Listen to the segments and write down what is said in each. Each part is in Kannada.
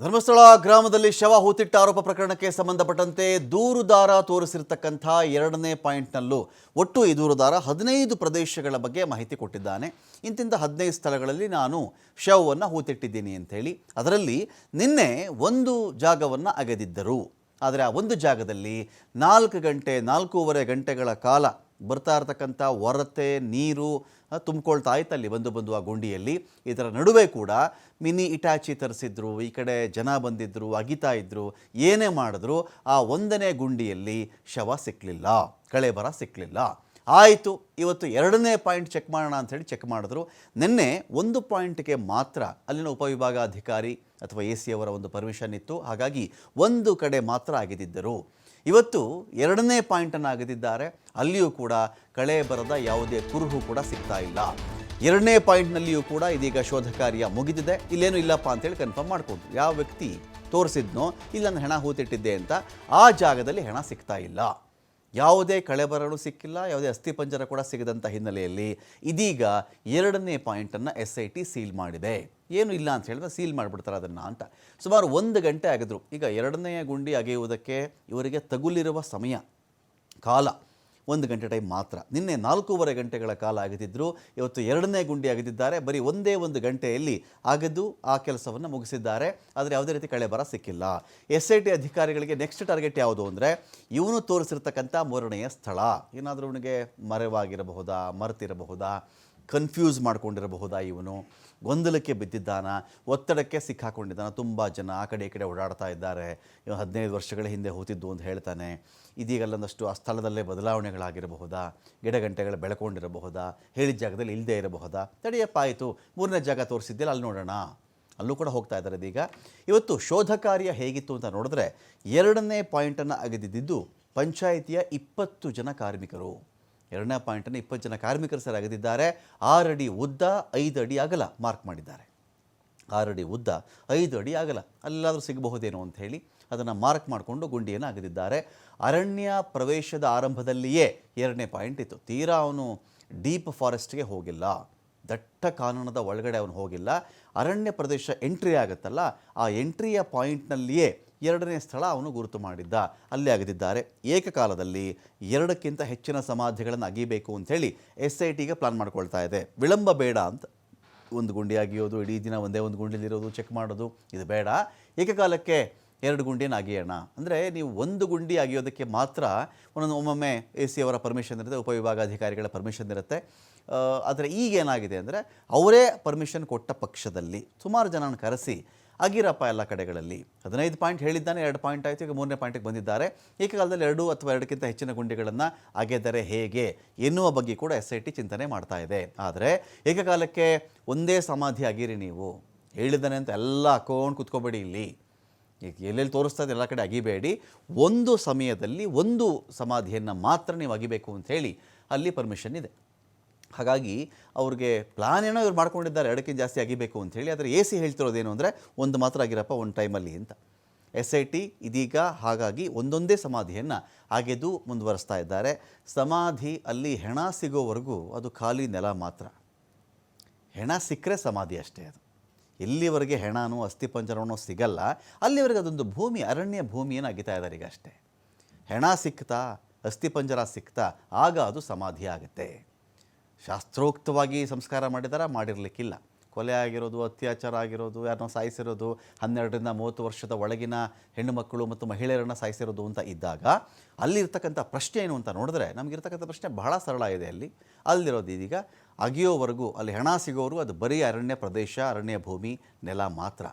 ಧರ್ಮಸ್ಥಳ ಗ್ರಾಮದಲ್ಲಿ ಶವ ಹೂತಿಟ್ಟ ಆರೋಪ ಪ್ರಕರಣಕ್ಕೆ ಸಂಬಂಧಪಟ್ಟಂತೆ ದೂರುದಾರ ತೋರಿಸಿರ್ತಕ್ಕಂಥ ಎರಡನೇ ಪಾಯಿಂಟ್ನಲ್ಲೂ ಒಟ್ಟು ಈ ದೂರುದಾರ ಹದಿನೈದು ಪ್ರದೇಶಗಳ ಬಗ್ಗೆ ಮಾಹಿತಿ ಕೊಟ್ಟಿದ್ದಾನೆ. ಇಂತಿಂಥ ಹದಿನೈದು ಸ್ಥಳಗಳಲ್ಲಿ ನಾನು ಶವವನ್ನು ಹೂತಿಟ್ಟಿದ್ದೀನಿ ಅಂಥೇಳಿ, ಅದರಲ್ಲಿ ನಿನ್ನೆ ಒಂದು ಜಾಗವನ್ನು ಅಗೆದಿದ್ದರು. ಆದರೆ ಆ ಒಂದು ಜಾಗದಲ್ಲಿ ನಾಲ್ಕು ಗಂಟೆ, ನಾಲ್ಕೂವರೆ ಗಂಟೆಗಳ ಕಾಲ ಬರ್ತಾ ಇರತಕ್ಕಂಥ ಒರತೆ, ನೀರು ತುಂಬಿಕೊಳ್ತಾ ಇತ್ತು ಅಲ್ಲಿ ಬಂದು ಬಂದು ಆ ಗುಂಡಿಯಲ್ಲಿ. ಇದರ ನಡುವೆ ಕೂಡ ಮಿನಿ ಇಟಾಚಿ ತರಿಸಿದ್ರು, ಈ ಕಡೆ ಜನ ಬಂದಿದ್ದರು ಅಗಿತಾ ಇದ್ದರು ಏನೇ ಮಾಡಿದ್ರು, ಆ ಒಂದನೇ ಗುಂಡಿಯಲ್ಲಿ ಶವ ಸಿಕ್ಕಲಿಲ್ಲ ಕಳೆಬರ ಸಿಕ್ಕಲಿಲ್ಲ ಆಯಿತು, ಇವತ್ತು ಎರಡನೇ ಪಾಯಿಂಟ್ ಚೆಕ್ ಮಾಡೋಣ ಅಂಥೇಳಿ ಚೆಕ್ ಮಾಡಿದ್ರು. ನಿನ್ನೆ ಒಂದು ಪಾಯಿಂಟ್ಗೆ ಮಾತ್ರ ಅಲ್ಲಿನ ಉಪವಿಭಾಗಾಧಿಕಾರಿ ಅಥವಾ ಎ ಸಿ ಅವರ ಒಂದು ಪರ್ಮಿಷನ್ ಇತ್ತು. ಹಾಗಾಗಿ ಒಂದು ಕಡೆ ಮಾತ್ರ ಆಗಿದ್ದರು ಇವತ್ತು ಎರಡನೇ ಪಾಯಿಂಟನ್ನು ಅಗೆದಿದ್ದಾರೆ. ಅಲ್ಲಿಯೂ ಕೂಡ ಕಳೆ ಬರದ ಯಾವುದೇ ಕುರುಹು ಕೂಡ ಸಿಗ್ತಾ ಇಲ್ಲ. ಎರಡನೇ ಪಾಯಿಂಟ್ನಲ್ಲಿಯೂ ಕೂಡ ಇದೀಗ ಶೋಧ ಕಾರ್ಯ ಮುಗಿದಿದೆ. ಇಲ್ಲೇನು ಇಲ್ಲಪ್ಪ ಅಂತೇಳಿ ಕನ್ಫರ್ಮ್ ಮಾಡ್ಕೊಂಡು ಯಾವ ವ್ಯಕ್ತಿ ತೋರಿಸಿದ್ನೋ ಇಲ್ಲ ಹೆಣ ಹೂತಿಟ್ಟಿದ್ದೆ ಅಂತ ಆ ಜಾಗದಲ್ಲಿ ಹೆಣ ಸಿಗ್ತಾ ಇಲ್ಲ. ಯಾವುದೇ ಕಳೆಬರಗಳು ಸಿಕ್ಕಿಲ್ಲ, ಯಾವುದೇ ಅಸ್ಥಿಪಂಜರ ಕೂಡ ಸಿಗದಂಥ ಹಿನ್ನೆಲೆಯಲ್ಲಿ ಇದೀಗ ಎರಡನೇ ಪಾಯಿಂಟನ್ನು ಎಸ್ ಐ ಟಿ ಸೀಲ್ ಮಾಡಿದೆ. ಏನು ಇಲ್ಲ ಅಂತ ಹೇಳಿದ್ರೆ ಸೀಲ್ ಮಾಡಿಬಿಡ್ತಾರೆ ಅದನ್ನು ಅಂತ. ಸುಮಾರು ಒಂದು ಗಂಟೆ ಆಗಿದ್ರು. ಈಗ ಎರಡನೆಯ ಗುಂಡಿ ಅಗೆಯುವುದಕ್ಕೆ ಇವರಿಗೆ ತಗುಲಿರುವ ಸಮಯ, ಕಾಲ. ಒಂದು ಗಂಟೆ ಟೈಮ್ ಮಾತ್ರ. ನಿನ್ನೆ ನಾಲ್ಕೂವರೆ ಗಂಟೆಗಳ ಕಾಲ ಆಗದಿದ್ದರೂ ಇವತ್ತು ಎರಡನೇ ಗುಂಡಿ ಆಗದಿದ್ದಾರೆ ಬರೀ ಒಂದೇ ಒಂದು ಗಂಟೆಯಲ್ಲಿ ಅಗೆದು ಆ ಕೆಲಸವನ್ನು ಮುಗಿಸಿದ್ದಾರೆ. ಆದರೆ ಯಾವುದೇ ರೀತಿ ಕಳೆ ಬರ ಸಿಕ್ಕಿಲ್ಲ. ಎಸ್ ಐ ಟಿ ಅಧಿಕಾರಿಗಳಿಗೆ ನೆಕ್ಸ್ಟ್ ಟಾರ್ಗೆಟ್ ಯಾವುದು ಅಂದರೆ ಇವನು ತೋರಿಸಿರ್ತಕ್ಕಂಥ ಮೂರನೆಯ ಸ್ಥಳ. ಏನಾದರೂ ಅವನಿಗೆ ಮರೆವಾಗಿರಬಹುದಾ, ಮರೆತಿರಬಹುದಾ? ಕನ್ಫ್ಯೂಸ್ ಮಾಡ್ಕೊಂಡಿರಬಹುದಾ ಇವನು? ಗೊಂದಲಕ್ಕೆ ಬಿದ್ದಿದ್ದಾನ? ಒತ್ತಡಕ್ಕೆ ಸಿಕ್ಕಾಕೊಂಡಿದ್ದಾನ? ತುಂಬ ಜನ ಆ ಕಡೆ ಈ ಕಡೆ ಓಡಾಡ್ತಾ ಇದ್ದಾರೆ. ಇವ ಹದಿನೈದು ವರ್ಷಗಳ ಹಿಂದೆ ಹೋತಿದ್ದು ಅಂತ ಹೇಳ್ತಾನೆ. ಇದೀಗಲ್ಲೊಂದಷ್ಟು ಆ ಸ್ಥಳದಲ್ಲೇ ಬದಲಾವಣೆಗಳಾಗಿರಬಹುದಾ? ಗಿಡಗಂಟೆಗಳು ಬೆಳ್ಕೊಂಡಿರಬಹುದಾ? ಹೇಳಿದ ಜಾಗದಲ್ಲಿ ಇಲ್ಲದೆ ಇರಬಹುದಾ? ತಡೆಯಪ್ಪ ಆಯಿತು, ಮೂರನೇ ಜಾಗ ತೋರಿಸಿದ್ದಿಲ್ಲ ಅಲ್ಲಿ ನೋಡೋಣ. ಅಲ್ಲೂ ಕೂಡ ಹೋಗ್ತಾ ಇದ್ದಾರೆ ಇದೀಗ. ಇವತ್ತು ಶೋಧ ಕಾರ್ಯ ಹೇಗಿತ್ತು ಅಂತ ನೋಡಿದ್ರೆ ಎರಡನೇ ಪಾಯಿಂಟನ್ನು ಅಗೆದಿದ್ದು ಪಂಚಾಯಿತಿಯ ಇಪ್ಪತ್ತು ಜನ ಕಾರ್ಮಿಕರು. ಎರಡನೇ ಪಾಯಿಂಟನ್ನು ಇಪ್ಪತ್ತು ಜನ ಕಾರ್ಮಿಕರು ಸರ್ ಅಗದಿದ್ದಾರೆ. ಆರಡಿ ಉದ್ದ, ಐದು ಅಡಿ ಅಗಲ ಮಾರ್ಕ್ ಮಾಡಿದ್ದಾರೆ. ಆರಡಿ ಉದ್ದ, ಐದು ಅಡಿ ಅಗಲ. ಅಲ್ಲಾದರೂ ಸಿಗಬಹುದೇನೋ ಅಂತ ಹೇಳಿ ಅದನ್ನು ಮಾರ್ಕ್ ಮಾಡಿಕೊಂಡು ಗುಂಡಿಯನ್ನು ಅಗದಿದ್ದಾರೆ. ಅರಣ್ಯ ಪ್ರವೇಶದ ಆರಂಭದಲ್ಲಿಯೇ ಎರಡನೇ ಪಾಯಿಂಟ್ ಇತ್ತು. ತೀರಾ ಅವನು ಡೀಪ್ ಫಾರೆಸ್ಟ್ಗೆ ಹೋಗಿಲ್ಲ. ದಟ್ಟ ಕಾನೂನದ ಒಳಗಡೆ ಅವನು ಹೋಗಿಲ್ಲ. ಅರಣ್ಯ ಪ್ರದೇಶ ಎಂಟ್ರಿ ಆಗುತ್ತಲ್ಲ, ಆ ಎಂಟ್ರಿಯ ಪಾಯಿಂಟ್ನಲ್ಲಿಯೇ ಎರಡನೇ ಸ್ಥಳ ಅವನು ಗುರುತು ಮಾಡಿದ್ದ. ಅಲ್ಲಿ ಅಗೆದಿದ್ದಾರೆ. ಏಕಕಾಲದಲ್ಲಿ ಎರಡಕ್ಕಿಂತ ಹೆಚ್ಚಿನ ಸಮಾಧಿಗಳನ್ನು ಅಗಿಬೇಕು ಅಂಥೇಳಿ ಎಸ್ ಐ ಟಿಗೆ ಪ್ಲಾನ್ ಮಾಡ್ಕೊಳ್ತಾ ಇದೆ. ವಿಳಂಬ ಬೇಡ ಅಂತ ಒಂದು ಗುಂಡಿ ಅಗಿಯೋದು, ಇಡೀ ದಿನ ಒಂದೇ ಒಂದು ಗುಂಡಿಲಿರೋದು ಚೆಕ್ ಮಾಡೋದು, ಇದು ಬೇಡ. ಏಕಕಾಲಕ್ಕೆ ಎರಡು ಗುಂಡಿನ ಅಗಿಯೋಣ. ಅಂದರೆ ನೀವು ಒಂದು ಗುಂಡಿ ಅಗಿಯೋದಕ್ಕೆ ಮಾತ್ರ ಒಂದೊಂದು ಒಮ್ಮೊಮ್ಮೆ ಎ ಸಿ ಅವರ ಪರ್ಮಿಷನ್ ಇರುತ್ತೆ, ಉಪವಿಭಾಗಾಧಿಕಾರಿಗಳ ಪರ್ಮಿಷನ್ ಇರುತ್ತೆ. ಆದರೆ ಈಗ ಏನಾಗಿದೆ ಅಂದರೆ ಅವರೇ ಪರ್ಮಿಷನ್ ಕೊಟ್ಟ ಪಕ್ಷದಲ್ಲಿ ಸುಮಾರು ಜನನ ಕರೆಸಿ ಅಗಿರಪ್ಪ ಎಲ್ಲ ಕಡೆಗಳಲ್ಲಿ. ಹದಿನೈದು ಪಾಯಿಂಟ್ ಹೇಳಿದ್ದಾನೆ, ಎರಡು ಪಾಯಿಂಟ್ ಆಯಿತು, ಈಗ ಮೂರನೇ ಪಾಯಿಂಟಿಗೆ ಬಂದಿದ್ದಾರೆ. ಏಕಕಾಲದಲ್ಲಿ ಎರಡು ಅಥವಾ ಎರಡಕ್ಕಿಂತ ಹೆಚ್ಚಿನ ಗುಂಡಿಗಳನ್ನು ಅಗೆದರೆ ಹೇಗೆ ಎನ್ನುವ ಬಗ್ಗೆ ಕೂಡ ಎಸ್ ಐ ಟಿ ಚಿಂತನೆ ಮಾಡ್ತಾ ಇದೆ. ಆದರೆ ಏಕಕಾಲಕ್ಕೆ ಒಂದೇ ಸಮಾಧಿ ಆಗಿರಿ ನೀವು. ಹೇಳಿದ್ದಾನೆ ಅಂತ ಎಲ್ಲ ಹಾಕೊಂಡು ಕುತ್ಕೋಬೇಡಿ ಇಲ್ಲಿ. ಈಗ ಎಲ್ಲೆಲ್ಲಿ ತೋರಿಸ್ತಾ ಇದೆ, ಎಲ್ಲ ಕಡೆ ಅಗಿಬೇಡಿ. ಒಂದು ಸಮಯದಲ್ಲಿ ಒಂದು ಸಮಾಧಿಯನ್ನು ಮಾತ್ರ ನೀವು ಅಗಿಬೇಕು ಅಂತ ಹೇಳಿ ಅಲ್ಲಿ ಪರ್ಮಿಷನ್ ಇದೆ. ಹಾಗಾಗಿ ಅವ್ರಿಗೆ ಪ್ಲಾನ್ ಏನೋ ಇವ್ರು ಮಾಡ್ಕೊಂಡಿದ್ದಾರೆ ಎರಡಕ್ಕಿಂತ ಜಾಸ್ತಿ ಆಗಿಬೇಕು ಅಂತ ಹೇಳಿ, ಆದರೆ ಎ ಸಿ ಹೇಳ್ತಿರೋದೇನು ಅಂದರೆ ಒಂದು ಮಾತ್ರ ಆಗಿರಪ್ಪ, ಒಂದು ಟೈಮಲ್ಲಿ ಅಂತ. ಎಸ್ ಐ ಟಿ ಇದೀಗ ಹಾಗಾಗಿ ಒಂದೊಂದೇ ಸಮಾಧಿಯನ್ನು ಅಗೆದು ಮುಂದುವರಿಸ್ತಾ ಇದ್ದಾರೆ. ಸಮಾಧಿ ಅಲ್ಲಿ ಹೆಣ ಸಿಗೋವರೆಗೂ ಅದು ಖಾಲಿ ನೆಲ ಮಾತ್ರ. ಹೆಣ ಸಿಕ್ಕರೆ ಸಮಾಧಿ ಅಷ್ಟೇ ಅದು. ಎಲ್ಲಿವರೆಗೆ ಹೆಣನೋ ಅಸ್ಥಿಪಂಜರನೋ ಸಿಗಲ್ಲ, ಅಲ್ಲಿವರೆಗೆ ಅದೊಂದು ಭೂಮಿ, ಅರಣ್ಯ ಭೂಮಿಯನ್ನು ಅಗಿತಾ ಇದ್ದಾರೆ ಈಗ ಅಷ್ಟೇ. ಹೆಣ ಸಿಕ್ತಾ ಅಸ್ಥಿಪಂಜರ ಸಿಕ್ತಾ, ಆಗ ಅದು ಸಮಾಧಿ ಆಗುತ್ತೆ. ಶಾಸ್ತ್ರೋಕ್ತವಾಗಿ ಸಂಸ್ಕಾರ ಮಾಡಿದಾರ, ಮಾಡಿರಲಿಕ್ಕಿಲ್ಲ. ಕೊಲೆ ಆಗಿರೋದು, ಅತ್ಯಾಚಾರ ಆಗಿರೋದು ಯಾರನ್ನೋ ಸಾಯಿಸಿರೋದು, ಹನ್ನೆರಡರಿಂದ ಮೂವತ್ತು ವರ್ಷದ ಒಳಗಿನ ಹೆಣ್ಣು ಮಕ್ಕಳು ಮತ್ತು ಮಹಿಳೆಯರನ್ನು ಸಾಯಿಸಿರೋದು ಅಂತ ಇದ್ದಾಗ, ಅಲ್ಲಿರ್ತಕ್ಕಂಥ ಪ್ರಶ್ನೆ ಏನು ಅಂತ ನೋಡಿದ್ರೆ, ನಮಗಿರ್ತಕ್ಕಂಥ ಪ್ರಶ್ನೆ ಬಹಳ ಸರಳ ಇದೆ ಅಲ್ಲಿ. ಅಲ್ಲಿರೋದು ಇದೀಗ, ಅಗಿಯೋವರೆಗೂ ಅಲ್ಲಿ ಹೆಣ ಸಿಗೋವರೆಗೂ ಅದು ಬರೀ ಅರಣ್ಯ ಪ್ರದೇಶ, ಅರಣ್ಯ ಭೂಮಿ, ನೆಲ ಮಾತ್ರ.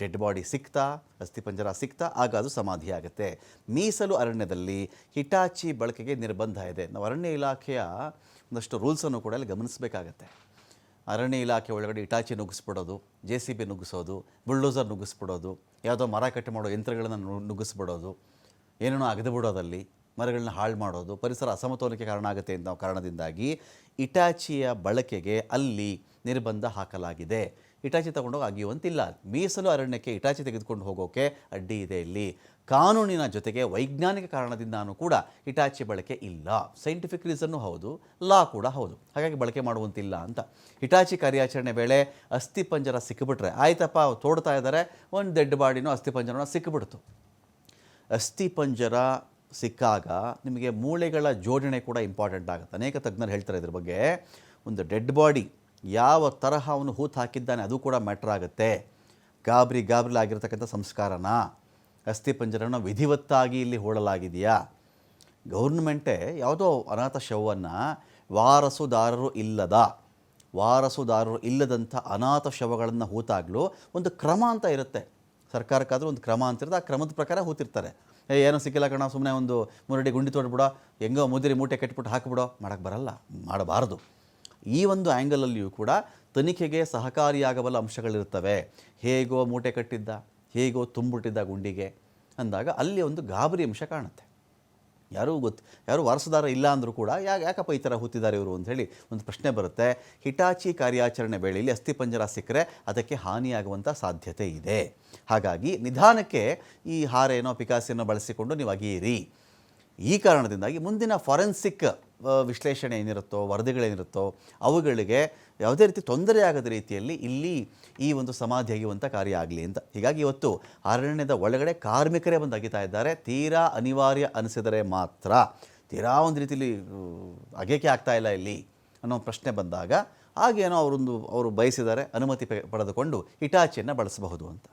ಡೆಡ್ ಬಾಡಿ ಸಿಕ್ತಾ ಅಸ್ಥಿಪಂಜರ ಸಿಕ್ತಾ, ಆಗ ಅದು ಸಮಾಧಿ ಆಗುತ್ತೆ ಮೀಸಲು ಅರಣ್ಯದಲ್ಲಿ ಹಿಟಾಚಿ ಬಳಕೆಗೆ ನಿರ್ಬಂಧ ಇದೆ. ನಾವು ಅರಣ್ಯ ಇಲಾಖೆಯ ಒಂದಷ್ಟು ರೂಲ್ಸನ್ನು ಕೂಡ ಅಲ್ಲಿ ಗಮನಿಸಬೇಕಾಗತ್ತೆ. ಅರಣ್ಯ ಇಲಾಖೆ ಒಳಗಡೆ ಇಟಾಚಿ ನುಗ್ಗಿಸ್ಬಿಡೋದು, ಜೆ ಸಿ ಬಿ ನುಗ್ಗಿಸೋದು, ಬುಲ್ಡೋಸರ್ ನುಗ್ಗಿಸ್ಬಿಡೋದು, ಯಾವುದೋ ಮರ ಕಟ್ ಮಾಡೋ ಯಂತ್ರಗಳನ್ನು ನುಗ್ಗಿಸ್ಬಿಡೋದು ಏನೇನೋ ಅಗೆದು ಬಿಡೋದಲ್ಲಿ ಮರಗಳನ್ನ ಹಾಳು ಮಾಡೋದು, ಪರಿಸರ ಅಸಮತೋಲನಕ್ಕೆ ಕಾರಣ ಆಗುತ್ತೆ ಅಂತ ಕಾರಣದಿಂದಾಗಿ ಇಟಾಚಿಯ ಬಳಕೆಗೆ ಅಲ್ಲಿ ನಿರ್ಬಂಧ ಹಾಕಲಾಗಿದೆ. ಇಟಾಚಿ ತಗೊಂಡೋಗಿ ಅಗಿಯುವಂತಿಲ್ಲ. ಮೀಸಲು ಅರಣ್ಯಕ್ಕೆ ಇಟಾಚಿ ತೆಗೆದುಕೊಂಡು ಹೋಗೋಕೆ ಅಡ್ಡಿ ಇದೆ ಇಲ್ಲಿ. ಕಾನೂನಿನ ಜೊತೆಗೆ ವೈಜ್ಞಾನಿಕ ಕಾರಣದಿಂದಾನೂ ಕೂಡ ಇಟಾಚಿ ಬಳಕೆ ಇಲ್ಲ. ಸೈಂಟಿಫಿಕ್ ರೀಸನ್ನು ಹೌದು ಲಾ ಕೂಡ ಹೌದು. ಹಾಗಾಗಿ ಬಳಕೆ ಮಾಡುವಂತಿಲ್ಲ ಅಂತ. ಹಿಟಾಚಿ ಕಾರ್ಯಾಚರಣೆ ವೇಳೆ ಅಸ್ಥಿಪಂಜರ ಸಿಕ್ಕಿಬಿಟ್ರೆ ಆಯ್ತಪ್ಪ ತೋಡ್ತಾ ಇದ್ದಾರೆ ಒಂದು ಡೆಡ್ ಬಾಡಿನೂ ಅಸ್ಥಿಪಂಜರನ ಸಿಕ್ಕಿಬಿಡ್ತು ಅಸ್ಥಿಪಂಜರ ಸಿಕ್ಕಾಗ ನಿಮಗೆ ಮೂಳೆಗಳ ಜೋಡಣೆ ಕೂಡ ಇಂಪಾರ್ಟೆಂಟ್ ಆಗುತ್ತೆ. ಅನೇಕ ತಜ್ಞರು ಹೇಳ್ತಾರೆ ಇದ್ರ ಬಗ್ಗೆ. ಒಂದು ಡೆಡ್ ಬಾಡಿ ಯಾವ ತರಹ ಅವನು ಹೂತು ಹಾಕಿದ್ದಾನೆ ಅದು ಕೂಡ ಮ್ಯಾಟ್ರ್ ಆಗುತ್ತೆ. ಗಾಬರಿ ಗಾಬರಿಲಿ ಆಗಿರ್ತಕ್ಕಂಥ ಸಂಸ್ಕಾರನ? ಅಸ್ಥಿಪಂಜರನ ವಿಧಿವತ್ತಾಗಿ ಇಲ್ಲಿ ಹೂಡಲಾಗಿದೆಯಾ? ಗೌರ್ಮೆಂಟೇ ಯಾವುದೋ ಅನಾಥ ಶವವನ್ನು ವಾರಸುದಾರರು ಇಲ್ಲದ, ವಾರಸುದಾರರು ಇಲ್ಲದಂಥ ಅನಾಥ ಶವಗಳನ್ನು ಹೂತಾಗಲು ಒಂದು ಕ್ರಮ ಅಂತ ಇರುತ್ತೆ. ಸರ್ಕಾರಕ್ಕಾದರೂ ಒಂದು ಕ್ರಮ ಅಂತ ಇರುತ್ತೆ. ಆ ಕ್ರಮದ ಪ್ರಕಾರ ಹೂತಿರ್ತಾರೆ. ಏ, ಏನೋ ಸಿಕ್ಕಿಲ್ಲ ಕಣ ಸುಮ್ಮನೆ ಒಂದು ಮುರಡಿ ಗುಂಡಿ ತೋಡ್ಬಿಡೋ, ಹೆಂಗೋ ಮುದಿರಿ ಮೂಟೆ ಕಟ್ಬಿಟ್ಟು ಹಾಕಿಬಿಡೋ ಮಾಡೋಕ್ಕೆ ಬರಲ್ಲ. ಮಾಡಬಾರ್ದು. ಈ ಒಂದು ಆ್ಯಂಗಲಲ್ಲಿಯೂ ಕೂಡ ತನಿಖೆಗೆ ಸಹಕಾರಿಯಾಗಬಲ್ಲ ಅಂಶಗಳಿರ್ತವೆ ಹೇಗೋ ಮೂಟೆ ಕಟ್ಟಿದ್ದ, ಹೇಗೋ ತುಂಬಿಟ್ಟಿದ್ದ ಗುಂಡಿಗೆ ಅಂದಾಗ ಅಲ್ಲಿ ಒಂದು ಗಾಬರಿ ಅಂಶ ಕಾಣುತ್ತೆ. ಯಾರೂ ಗೊತ್ತು ಯಾರು ವಾರಸುದಾರ ಇಲ್ಲ ಅಂದರೂ ಕೂಡ ಯಾಕೆ ಯಾಕಪ್ಪ ಈ ಥರ ಹೂತಿದ್ದಾರೆ ಇವರು ಅಂತ ಒಂದು ಪ್ರಶ್ನೆ ಬರುತ್ತೆ. ಹಿಟಾಚಿ ಕಾರ್ಯಾಚರಣೆ ವೇಳೆಯಲ್ಲಿ ಅಸ್ಥಿಪಂಜರ ಸಿಕ್ಕರೆ ಅದಕ್ಕೆ ಹಾನಿಯಾಗುವಂಥ ಸಾಧ್ಯತೆ ಇದೆ. ಹಾಗಾಗಿ ನಿಧಾನಕ್ಕೆ ಈ ಹಾರೇನೋ ಪಿಕಾಸಿಯನ್ನು ಬಳಸಿಕೊಂಡು ನೀವು ಅಗಿಯಿರಿ ಈ ಕಾರಣದಿಂದಾಗಿ ಮುಂದಿನ ಫಾರೆನ್ಸಿಕ್ ವಿಶ್ಲೇಷಣೆ ಏನಿರುತ್ತೋ, ವರದಿಗಳೇನಿರುತ್ತೋ, ಅವುಗಳಿಗೆ ಯಾವುದೇ ರೀತಿ ತೊಂದರೆ ಆಗದ ರೀತಿಯಲ್ಲಿ ಇಲ್ಲಿ ಈ ಒಂದು ಸಮಾಧಿ ಕಾರ್ಯ ಆಗಲಿ ಅಂತ. ಹೀಗಾಗಿ ಇವತ್ತು ಅರಣ್ಯದ ಒಳಗಡೆ ಕಾರ್ಮಿಕರೇ ಬಂದು ಅಗಿತಾ ಇದ್ದಾರೆ. ತೀರಾ ಅನಿವಾರ್ಯ ಅನಿಸಿದರೆ ಮಾತ್ರ. ತೀರಾ ಒಂದು ರೀತಿಯಲ್ಲಿ ಅಗೇಕೆ ಆಗ್ತಾ ಇಲ್ಲ ಇಲ್ಲಿ ಅನ್ನೋ ಪ್ರಶ್ನೆ ಬಂದಾಗ ಆಗೇನೋ ಅವರೊಂದು, ಅವರು ಬಯಸಿದ್ದಾರೆ ಅನುಮತಿ ಪಡೆದುಕೊಂಡು ಹಿಟಾಚಿಯನ್ನು ಬಳಸಬಹುದು ಅಂತ.